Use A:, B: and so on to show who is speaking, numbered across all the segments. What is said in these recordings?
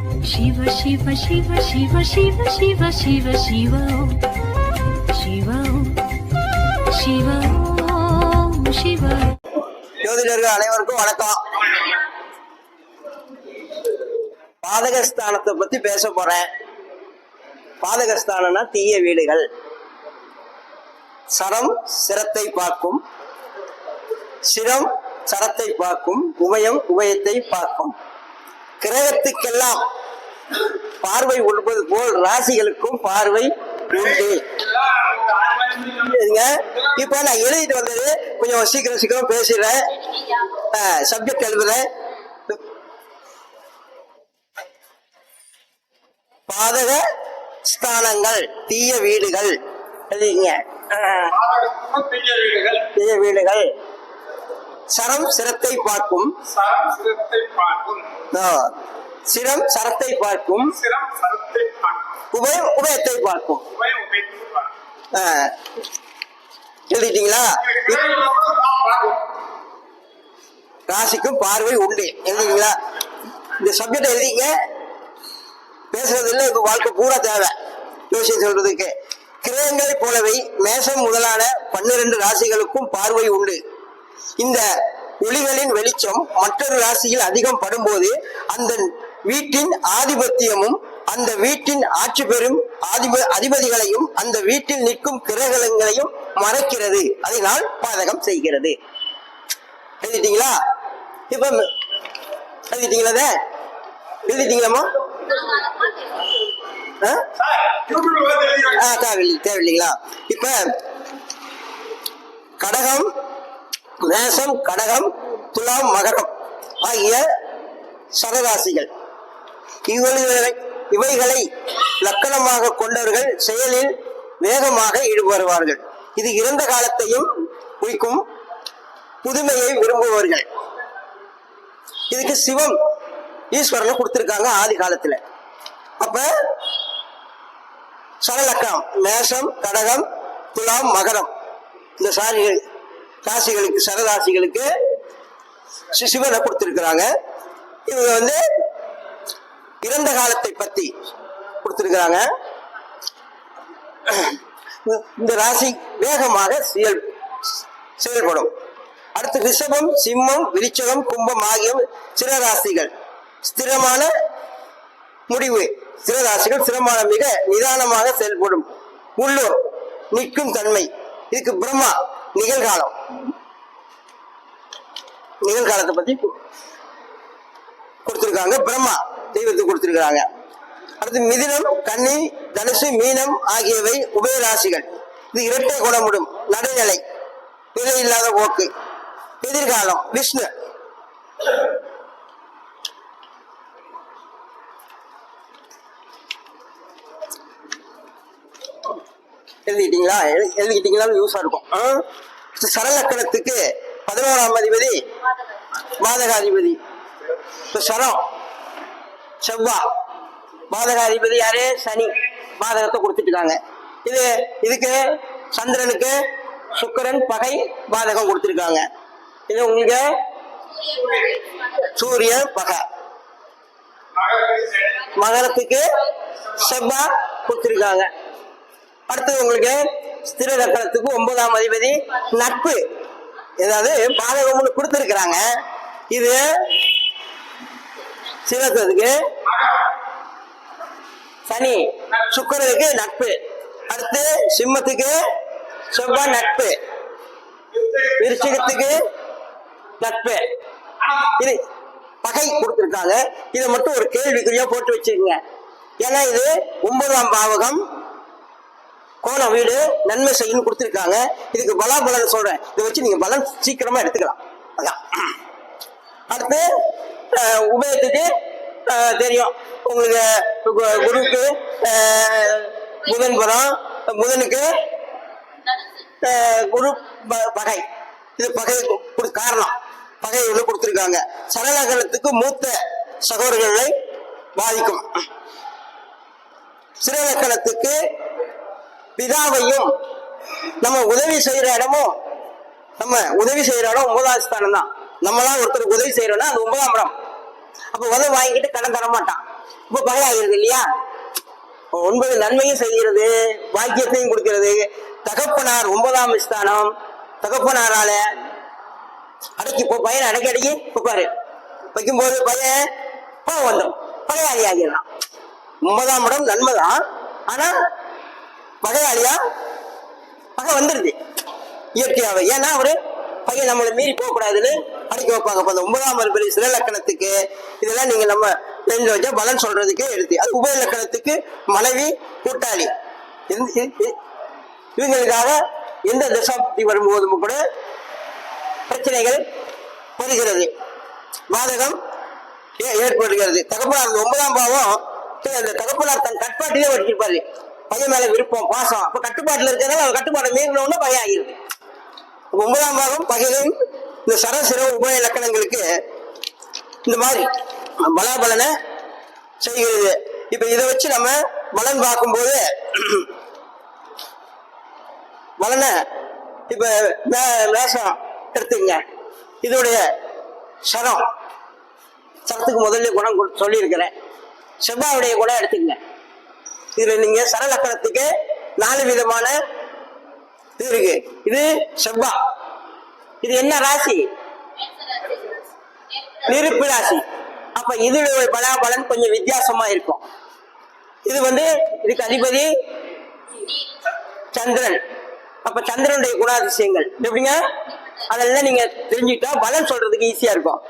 A: சிவ சிவ சிவ சிவ சிவ சிவ சிவ சிவோ சிவோ சிவோ
B: சிவ அனைவருக்கும் வணக்கம். பாதகஸ்தானத்தை பத்தி பேச போறேன். பாதகஸ்தானம்னா தீய வீடுகள். சரம் சிரத்தை பார்க்கும். சிரம் சரத்தை பார்க்கும். உபயம் உபயத்தை பார்க்கும். கிரகத்துக்கெல்லாம் பார்வை உள்பது போல் ராசிகளுக்கும் பார்வை உண்டு. இப்ப நான் எழுதிட்டு வந்தது கொஞ்சம் சீக்கிரம் சீக்கிரம் பேசிடுறேன். சப்ஜெக்ட் எழுதுறேன். பாதக ஸ்தானங்கள் தீய வீடுகள். எழுதிங்க ஆஹ்,
C: தீய வீடுகள்.
B: தீய வீடுகள். சரம் சிரத்தை பார்க்கும்.
C: சரம் சிரத்தை பார்க்கும்.
B: ஆஹ், சிரம் சரத்தை பார்க்கும்.
C: சிரம் சரத்தை பார்க்கும்.
B: உபயம் உபயத்தை பார்க்கும்.
C: உபய உபயத்தை பார்க்கும்.
B: எழுதிட்டீங்களா ராசிக்கும் பார்வை உண்டு. எழுதிங்களா இந்த சப்ஜெக்ட் எழுதிங்க. பேசுறது இல்லை இப்ப வாழ்க்கை பூரா தேவை. யோசிச்சு சொல்றதுக்கு. கிரகங்களை போலவே மேசம் முதலான பன்னிரண்டு ராசிகளுக்கும் பார்வை உண்டு. இந்த ஒளிகளின் வெளிச்சம் மற்றொரு ராசியில் அதிகம் படும்போது அந்த வீட்டின் ஆதிபத்தியமும் அந்த வீட்டின் ஆட்சி பெறும் ஆதிப அதிபதிகளையும் அந்த வீட்டில் நிற்கும் கிரகங்களையும் மறைக்கிறது. அதனால் பாதகம் செய்கிறது. எழுதிட்டீங்களா? இப்ப எழுதிட்டீங்களா எழுதிட்டீங்களாமா தேவையில்லைங்களா? இப்ப கடகம் மேசம் கடகம் துலாம் மகரம் ஆகிய சரராசிகள். இவர்களை இவைகளை லக்கணமாக கொண்டவர்கள் செயலில் வேகமாக ஈடுபடுவார்கள். இது இறந்த காலத்தையும் குறிக்கும் புதுமையை விரும்புபவர்கள். இதுக்கு சிவம் ஈஸ்வரனை கொடுத்திருக்காங்க ஆதி காலத்துல. அப்ப சரலக்கம் மேஷம் கடகம் துலாம் மகரம். இந்த சாரிகள் ராசிகளுக்கு சரராசிகளுக்கு சிவனை கொடுத்திருக்கிறாங்க. இவங்க வந்து இறந்த காலத்தை பத்தி கொடுத்திருக்கிறாங்க. இந்த ராசி வேகமாக செயல் செயல்படும். அடுத்து ரிஷபம் சிம்மம் விருச்சகம் கும்பம் ஆகிய சிற ராசிகள். ஸ்திரமான முடிவு. சிற ராசிகள் ஸ்திரமான மிக நிதானமாக செயல்படும். உள்ளூர் நிற்கும் தன்மை. இதுக்கு பிரம்மா நிகழ்காலம். நிகழ்காலத்தை பத்தி கொடுத்திருக்காங்க. பிரம்மா தெய்வத்தை கொடுத்திருக்கிறாங்க. அடுத்து மிதினம் கன்னி தனுசு மீனம் ஆகியவை உபயராசிகள். இது இரட்டை குணமுடும் நடுநிலை நிலை இல்லாத போக்கு எதிர்காலம் விஷ்ணு. எழுதிக்கிட்டீங்களா எழுதிக்கிட்டீங்களான்னு எழுதிக்கிட்டீங்களாலும் யூஸா இருக்கும். சரலக்கணத்துக்கு பதினோராம் அதிபதி பாதகாதிபதி. இப்போ சரம் செவ்வா. பாதகாதிபதி யாரு? சனி. பாதகத்தை கொடுத்துட்டாங்க இது இதுக்கு சந்திரனுக்கு சுக்கிரன் பகை பாதகம் கொடுத்துருக்காங்க. இது உங்களுக்கு சூரியன் பகை. மகரத்துக்கு செவ்வா கொடுத்துருக்காங்க. அடுத்தது உங்களுக்கு ஸ்திர லக்கணத்துக்கு ஒன்பதாம் அதிபதி நட்பு. ஏதாவது பாதகம்னு கொடுத்துருக்குறாங்க. இது சிவத்துக்கு சனி சுக்கரனுக்கு நட்பு. அடுத்து சிம்மத்துக்கு செவ்வாய் நட்பு. விருச்சிகத்துக்கு நட்பு. இது பகை கொடுத்துருக்காங்க. இதை மட்டும் ஒரு கேள்விக்குறியா போட்டு வச்சிருங்க ஏன்னா இது ஒன்பதாம் பாவகம். கோண வீடு நன்மை செய்யணும் கொடுத்துருக்காங்க. இதுக்கு பலாபலன் சொல்றேன். இதை வச்சு நீங்க பலன் சீக்கிரமா எடுத்துக்கலாம். அதான். அடுத்து உபயத்துக்கு தெரியும். உங்களுக்கு கு- குருவுக்கு புதன் புறம் புதனுக்கு குரு ப- பகை. இது பகை காரணம். பகை ஒன்று கொடுத்துருக்காங்க. சரலகலத்துக்கு மூத்த சகோதரர்களை பாதிக்கும். சிறலக்கணத்துக்கு பிதாவையும் நம்ம உதவி செய்யற இடமும் நம்ம உதவி செய்யற இடம் ஒன்பதாம் ஸ்தானம் தான் நம்மளாம் ஒருத்தருக்கு உதவி செய்யறோம்னா அது ஒன்பதாம் இடம். அப்ப உதவி வாங்கிட்டு கடன் தர மாட்டான். இப்ப ஆகிருது இல்லையா? ஒன்பது நன்மையும் செய்கிறது பாக்கியத்தையும் கொடுக்கிறது. தகப்பனார் ஒன்பதாம் ஸ்தானம். தகப்பனாரால அடக்கி இப்போ பையனை அடக்கி அடக்கி வைப்பாரு. வைக்கும்போது பையன் கோவம் வந்துடும் பகையாளி ஆகிடலாம் ஒன்பதாம் இடம் நன்மைதான். ஆனா பகையாளியா? பகை வந்துருது. இயற்கையாகவே ஏன்னா அவரு பையன் நம்மளை மீறி போகக்கூடாதுன்னு அடக்கி வைப்பாங்க. அப்ப அந்த ஒன்பதாம் அறிவு சில லக்கணத்துக்கு இதெல்லாம் நீங்க நம்ம தெரிஞ்சு வச்சா பலன் சொல்றதுக்கு எடுத்து. அது உபய லக்கணத்துக்கு மனைவி கூட்டாளி. இவங்களுக்காக எந்த தசாப்தி வரும்போதும் கூட பிரச்சனைகள் வருகிறது. பாதகம் ஏ- ஏற்படுகிறது. தகப்பனார் ஒன்பதாம் பாவம் சரி, அந்த தகப்பனார் தன் கட்பாட்டிலே வச்சிருப்பாரு. பையன் மேல விருப்பம் பாசம். அப்ப கட்டுப்பாட்டுல இருக்கிறதால அவன் கட்டுப்பாட்டை மீறினோன்னு பயம் ஆகிருது ஒன்பதாம் பாகம் பகையும் இந்த சரசிர உபய இலக்கணங்களுக்கு இந்த மாதிரி பலாபலனை செய்கிறது. இப்ப இதை வச்சு நம்ம பலன் பார்க்கும்போது பலனை இப்ப மேசம் எடுத்துங்க இதோடைய சரம். சரத்துக்கு முதல்ல குணம் கொடு- சொல்லியிருக்கிறேன். செவ்வாவுடைய குணம் எடுத்துங்க இதுல நீங்க சரலக்கணத்துக்கு நாலு விதமான இது இருக்கு. இது செவ்வா. இது என்ன ராசி? நெருப்பு ராசி. அப்ப இதோட பலாபலன் கொஞ்சம் வித்தியாசமா இருக்கும். இது வந்து இதுக்கு அதிபதி சந்திரன். அப்ப சந்திரனுடைய குணாதிசயங்கள். எப்படிங்க? அதெல்லாம் நீங்க தெரிஞ்சுக்கிட்டா பலன் சொல்றதுக்கு ஈஸியா இருக்கும்.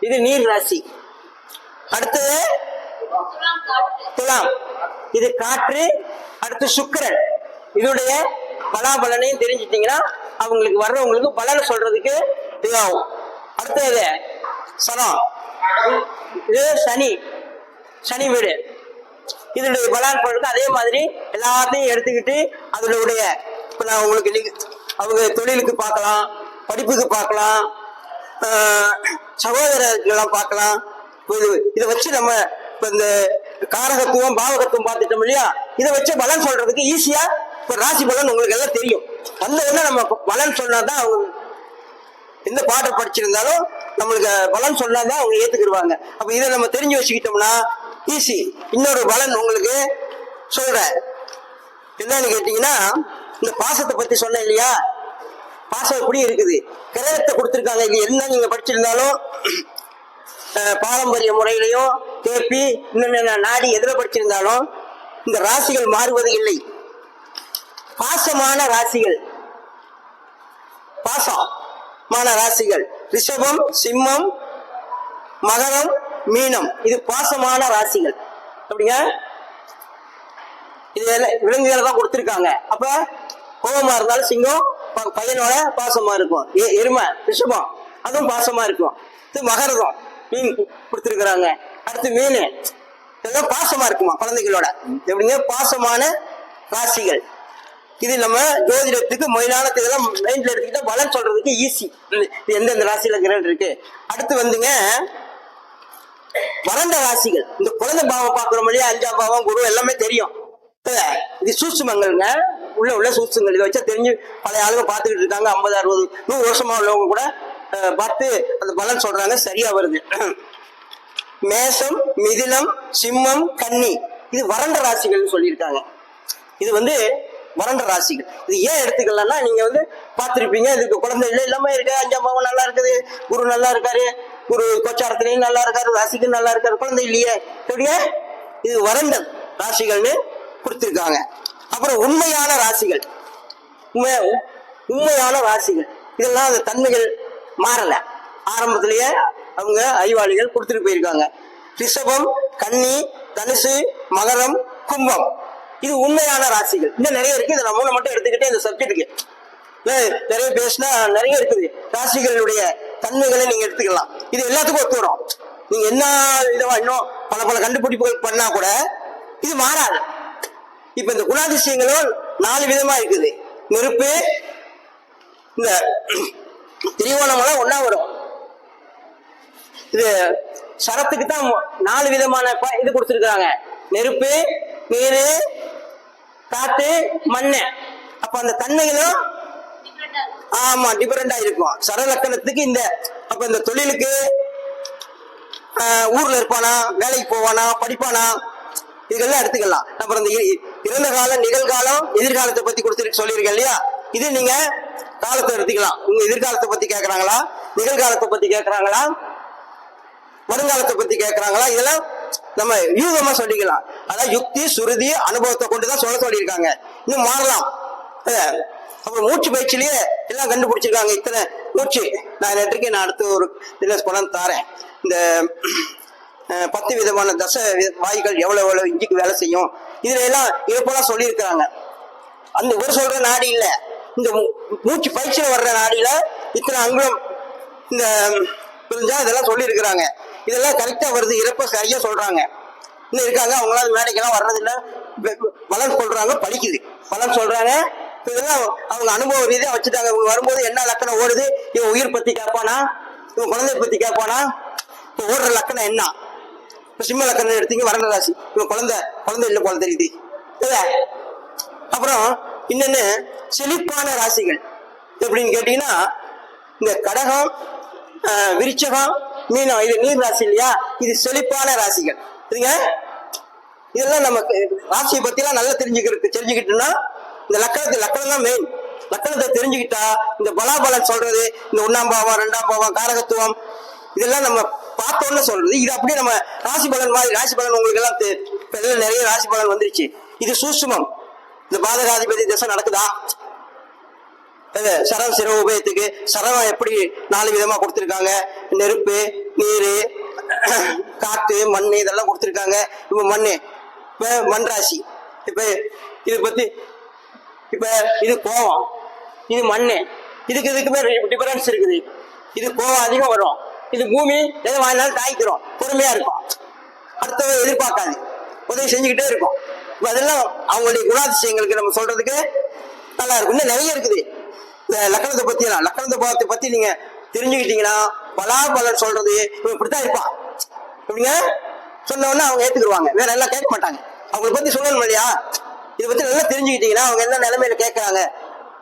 B: இது நீர் ராசி. அடுத்தது துலாம். இது காற்று அடுத்து சுக்கிரன். இதோடைய பலாபலனையும் தெரிஞ்சிட்டீங்கன்னா அவங்களுக்கு வர்றவங்களுக்கு பலனை சொல்றதுக்கு இதாகும் அடுத்தது சனம் இது சனி. சனி வீடு. இதனுடைய பலான் சொல்றது அதே மாதிரி எல்லாத்தையும் எடுத்துக்கிட்டு அதனுடைய இப்போ நான் உங்களுக்கு இன்னைக்கு அவங்க தொழிலுக்கு பார்க்கலாம் படிப்புக்கு பார்க்கலாம் ஆஹ் சகோதரர்களெல்லாம் பார்க்கலாம். இது இதை வச்சு நம்ம இப்போ இந்த காரகத்துவம் பாவகத்துவம் பார்த்துட்டோம் இல்லையா? இதை வச்சு பலன் சொல்றதுக்கு ஈஸியா இப்ப ராசி பலன் உங்களுக்கு எல்லாம் தெரியும். அந்த உடனே நம்ம பலன் சொன்னாதான் அவங்க எந்த பாட்டை படிச்சிருந்தாலும் நம்மளுக்கு பலன் சொன்னாதான் அவங்க ஏத்துக்கிடுவாங்க. அப்ப இதை நம்ம தெரிஞ்சு வச்சுக்கிட்டோம்னா ஈஸி இன்னொரு பலன் உங்களுக்கு சொல்றேன். என்னன்னு கேட்டீங்கன்னா இந்த பாசத்தை பத்தி சொன்னேன் இல்லையா? பாசம் எப்படி இருக்குது. கிரகத்தை கொடுத்துருக்காங்க. இது என்ன நீங்க படிச்சிருந்தாலும் பாரம்பரிய முறையிலையும் தேப்பி இன்னும் நாடி எதிர படிச்சிருந்தாலும் இந்த ராசிகள் மாறுவது இல்லை. பாசமான ராசிகள். பாசமான ராசிகள். ரிஷபம் சிம்மம் மகரம் மீனம். இது பாசமான ராசிகள். அப்படிங்க? இது விலங்குகளை தான் கொடுத்துருக்காங்க. அப்ப கோபமா இருந்தாலும் சிங்கம் பையனோட பாசமா இருக்கும். எருமை ரிஷபம் அதுவும் பாசமா இருக்கும். இது மகரதம் மீன் கொடுத்துருக்குறாங்க. அடுத்து மீன். இதெல்லாம் பாசமா இருக்குமா குழந்தைகளோட? எப்படிங்க? பாசமான ராசிகள். இது நம்ம ஜோதிடத்துக்கு மயிலானத்துக்கெல்லாம் மைண்ட்ல எடுத்துக்கிட்டா பலன் சொல்றதுக்கு ஈஸி எந்தெந்த ராசியில கிரகணம் இருக்கு? அடுத்து வந்துங்க வறண்ட ராசிகள். இந்த குழந்தை பாவம் பாக்குறோம் இல்லையா? அஞ்சாம் பாவம் குரு எல்லாமே தெரியும். இது சூசுமங்கள்ங்க. உள்ள உள்ள சூசுங்கள். இதை வச்சா தெரிஞ்சு பழைய ஆளுங்க பார்த்துக்கிட்டு இருக்காங்க. ஐம்பது அறுபது நூறு வருஷமா உள்ளவங்க கூட பார்த்து அந்த பலன் சொல்றாங்க. சரியா வருது. மேஷம் மிதிலம் சிம்மம் கன்னி. இது வறண்ட ராசிகள்னு சொல்லியிருக்காங்க. இது வந்து வறண்ட ராசிகள். இது ஏன் எடுத்துக்கலாம்னா நீங்க வந்து பார்த்துருப்பீங்க இதுக்கு குழந்தை இல்லை எல்லாமே இருக்கு அஞ்சாம் பாவம் நல்லா இருக்குது குரு நல்லா இருக்காரு குரு கொச்சாரத்துலையும் நல்லா இருக்காரு ராசிக்கும் நல்லா இருக்காரு குழந்தை இல்லையே. எப்படியா இது வறண்ட ராசிகள்னு கொடுத்துருக்காங்க. அப்புறம் உண்மையான ராசிகள். உண்மை உண்மையான ராசிகள். இதெல்லாம் அந்த தன்மைகள் மாறல. ஆரம்பத்திலேயே அவங்க அறிவாளிகள் கொடுத்துட்டு போயிருக்காங்க. ரிஷபம் கன்னி தனுசு மகரம் கும்பம். இது உண்மையான ராசிகள். இன்னும் நிறைய இருக்கு. இதை நம்ம மூணு மட்டும் எடுத்துக்கிட்டே இந்த சப்ஜெக்ட்டுக்கு நிறைய பேசினா நிறைய இருக்குது. ராசிகளுடைய தன்மைகளை நீங்க எடுத்துக்கலாம். இது எல்லாத்துக்கும் ஒத்து வரும். நீங்க என்ன விதமா இன்னும் பல பல கண்டுபிடிப்புகள் பண்ணா கூட இது மாறாது. இப்ப இந்த குணாதிசயங்களும் நாலு விதமா இருக்குது. நெருப்பு இந்த திரிகோணமெல்லாம் ஒன்னா வரும். இது சரத்துக்கு தான் நாலு விதமான இது கொடுத்துருக்காங்க நெருப்பு நீரு காத்து மண்ணு. அப்ப அந்த தன்மைகளும் ஆமா டிஃபரெண்டா இருக்கும். சரலக்கணத்துக்கு இந்த அப்ப இந்த தொழிலுக்கு ஊர்ல இருப்பானா வேலைக்கு போவானா படிப்பானா இதெல்லாம் எடுத்துக்கலாம். அப்புறம் இந்த இறந்த காலம் நிகழ்காலம் எதிர்காலத்தை பத்தி கொடுத்துருக்கு சொல்லியிருக்கேன் இல்லையா? இது நீங்க காலத்தை எடுத்துக்கலாம். உங்க எதிர்காலத்தை பத்தி கேட்கறாங்களா நிகழ்காலத்தை பத்தி கேட்கறாங்களா வருங்காலத்தை பத்தி கேக்குறாங்களா? இதெல்லாம் நம்ம யூகமா சொல்லிக்கலாம். அதான் யுக்தி சுருதி அனுபவத்தை கொண்டு தான் சொல்ல சொல்லியிருக்காங்க. இன்னும் மாறலாம். அப்புறம் மூச்சு பயிற்சியிலேயே எல்லாம் கண்டுபிடிச்சிருக்காங்க. இத்தனை மூச்சு. நான் நேற்றுக்கு நான் அடுத்து ஒரு இதில் கொண்டாந்து தாரேன். இந்த பத்து விதமான தச வாய்கள் எவ்வளோ எவ்வளோ இஞ்சிக்கு வேலை செய்யும். இதுல எல்லாம் இது சொல்லியிருக்கிறாங்க. அந்த ஒரு சொல்ற நாடி இல்லை. இந்த மூ- மூச்சு பயிற்சியில் வர்ற நாடியில் இத்தனை அங்குலம் இந்த புரிஞ்சா? இதெல்லாம் சொல்லியிருக்கிறாங்க. இதெல்லாம் கரெக்டா வருது. இறப்ப சரியா சொல்றாங்க. இன்னும் இருக்காங்க. அவங்களால மேடைக்கெல்லாம் வர்றதில்ல. வெ- பலன் சொல்றாங்க. படிக்குது. பலன் சொல்றாங்க. இதெல்லாம் அவங்க அனுபவ ரீதியா வச்சுட்டாங்க. இவங்க வரும்போது என்ன லக்கணம் ஓடுது? இவன் உயிர் பத்தி கேட்பானா? இவன் குழந்தைய பத்தி கேட்பானா? இப்போ ஓடுற லக்கணம் என்ன? இப்போ சிம்ம லக்கணம் எடுத்தீங்க. வறண்ட ராசி. இவன் குழந்தை. குழந்தை இல்லை போல தெரியுது இல்லை. அப்புறம் இன்னொன்னு செழிப்பான ராசிகள். எப்படின்னு கேட்டீங்கன்னா இந்த கடகம் விருச்சகம் மீனம் இது நீர் ராசி இல்லையா? இது செழிப்பான ராசிகள். சரிங்க இதெல்லாம் நமக்கு ராசியை பத்திலாம் நல்லா தெரிஞ்சுக்கிறது தெரிஞ்சுக்கிட்டோம்னா இந்த லக்கணத்தை லக்கணம் தான் மெயின் லக்கணத்தை தெரிஞ்சுக்கிட்டா இந்த பலாபலன் சொல்றது இந்த ஒண்ணாம் பாவம் ரெண்டாம் பாவம் காரகத்துவம் இதெல்லாம் நம்ம பார்த்தோன்னு சொல்றது. இது அப்படியே நம்ம ராசி பலன் மாதிரி ராசி பலன் உங்களுக்கு எல்லாம் நிறைய ராசி பலன் வந்துருச்சு. இது சூஷ்மம். இந்த பாதகாதிபதி தசை நடக்குதா? அது சரம் உபயத்துக்கு சரவம் எப்படி நாலு விதமா கொடுத்துருக்காங்க. நெருப்பு நீர் காத்து மண் இதெல்லாம் கொடுத்துருக்காங்க. இப்ப மண் இப்ப மண் ராசி இப்ப இது பத்தி இப்ப இது கோவம். இது மண் இதுக்கு இதுக்குமே டிஃபரன்ஸ் இருக்குது. இது கோவம் அதிகம் வரும். இது பூமி எதை வாங்கினாலும் தாய்க்கிறோம். பொறுமையா இருக்கும். அடுத்தவ எதிர்பார்க்காது. உதவி செஞ்சுக்கிட்டே இருக்கும். இப்ப அதெல்லாம் அவங்களுடைய குணாதிசயங்களுக்கு நம்ம சொல்றதுக்கு நல்லா இருக்கும். இன்னும் நிறைய இருக்குது. லக்கணத்தை பத்தி எல்லாம் லக்கணத்தை பாவத்தை பத்தி நீங்க தெரிஞ்சுக்கிட்டீங்கன்னா பலாபலன் சொல்றது இவன் இப்படித்தான் இருப்பான். இப்படிங்க சொன்ன அவங்க ஏத்துக்குருவாங்க. வேற எல்லாம் கேட்க மாட்டாங்க. அவங்கள பத்தி சொல்லணும் இல்லையா? இதை பத்தி நல்லா தெரிஞ்சுக்கிட்டீங்கன்னா அவங்க என்ன நிலைமையில கேட்கறாங்க?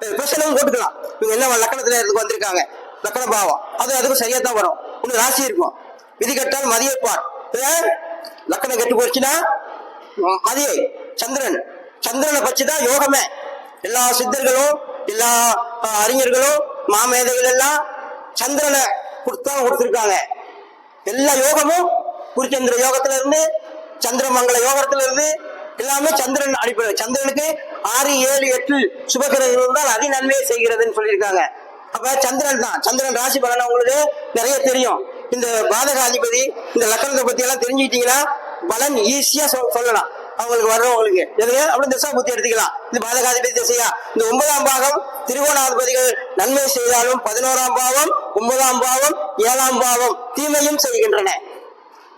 B: பிரச்சனையும் போட்டுக்கலாம். இவங்க என்ன லக்கணத்துல இருந்து வந்திருக்காங்க? லக்கண பாவம். அது அதுக்கும் சரியா தான் வரும். இன்னும் ராசி இருக்கும். விதி கட்டால் மதியப்பார். லக்கணம் கெட்டு போச்சுன்னா ம், மதியை சந்திரன். சந்திரனை பச்சுதான் யோகமே. எல்லா சித்தர்களும் எல்லா அறிஞர்களோ அறிஞர்களும் மாமேதைகள் எல்லாம் சந்திரனை கொடுத்தான் கொடுத்துருக்காங்க. எல்லா யோகமும் குருச்சந்திர யோகத்துல இருந்து சந்திரமங்கல யோகத்துல இருந்து எல்லாமே சந்திரன் அடிப்படை சந்திரனுக்கு ஆறு ஏழு எட்டு சுபகிரகங்கள் இருந்தால் அதி நன்மையை செய்கிறதுன்னு சொல்லியிருக்காங்க. அப்ப சந்திரன் தான். சந்திரன் ராசி பலன் உங்களுக்கு நிறைய தெரியும். இந்த பாதகாதிபதி இந்த லக்கணத்தை பத்தி எல்லாம் தெரிஞ்சுக்கிட்டீங்கன்னா பலன் ஈஸியா சொல்லலாம். அவங்களுக்கு வர்றவங்களுக்கு எதுங்க? அப்படி திசா புத்தி எடுத்துக்கலாம். இது பாதகாதிபதி திசையா? இந்த ஒன்பதாம் பாகம் திருவோணாதிபதிகள் நன்மை செய்தாலும் பதினோராம் பாவம் ஒன்பதாம் பாவம் ஏழாம் பாவம் தீமையும் செய்கின்றன.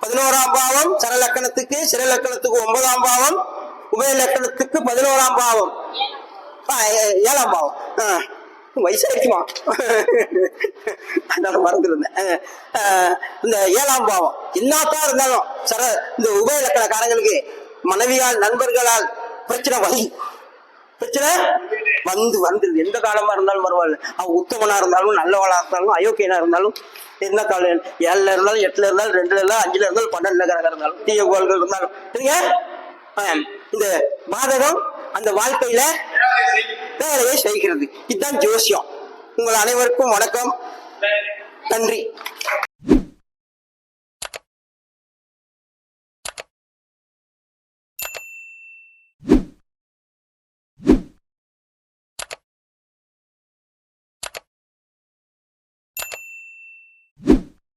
B: பதினோராம் பாவம் சரலக்கணத்துக்கு சிறலக்கணத்துக்கு ஒன்பதாம் பாவம் உபய லக்கணத்துக்கு பதினோராம் பாவம். ஆ, ஏழாம் பாவம். ஆ, அதனால மறந்துருந்தேன். இந்த ஏழாம் பாவம். என்னத்தான் இருந்தாலும் சர இந்த உபயலக்கணக்காரங்களுக்கு மனைவியால் நண்பர்களால் பிரச்சனை வரும் பிரச்சனை வந்து வந்து. எந்த காலமா இருந்தாலும் பரவாயில்ல. அவன் உத்தமனா இருந்தாலும் நல்லவளா இருந்தாலும் அயோக்கியனா இருந்தாலும் என்ன காலம்? ஏழுல இருந்தாலும் எட்டுல இருந்தாலும் ரெண்டுல இருந்தாலும் அஞ்சுல இருந்தாலும் பன்னெண்டுல கணக்கு இருந்தாலும் தீய கோள்கள் இருந்தாலும். சரிங்க? இந்த பாதகம் அந்த வாழ்க்கையில வேலையை செய்கிறது. இதுதான் ஜோசியம். உங்கள் அனைவருக்கும் வணக்கம். நன்றி.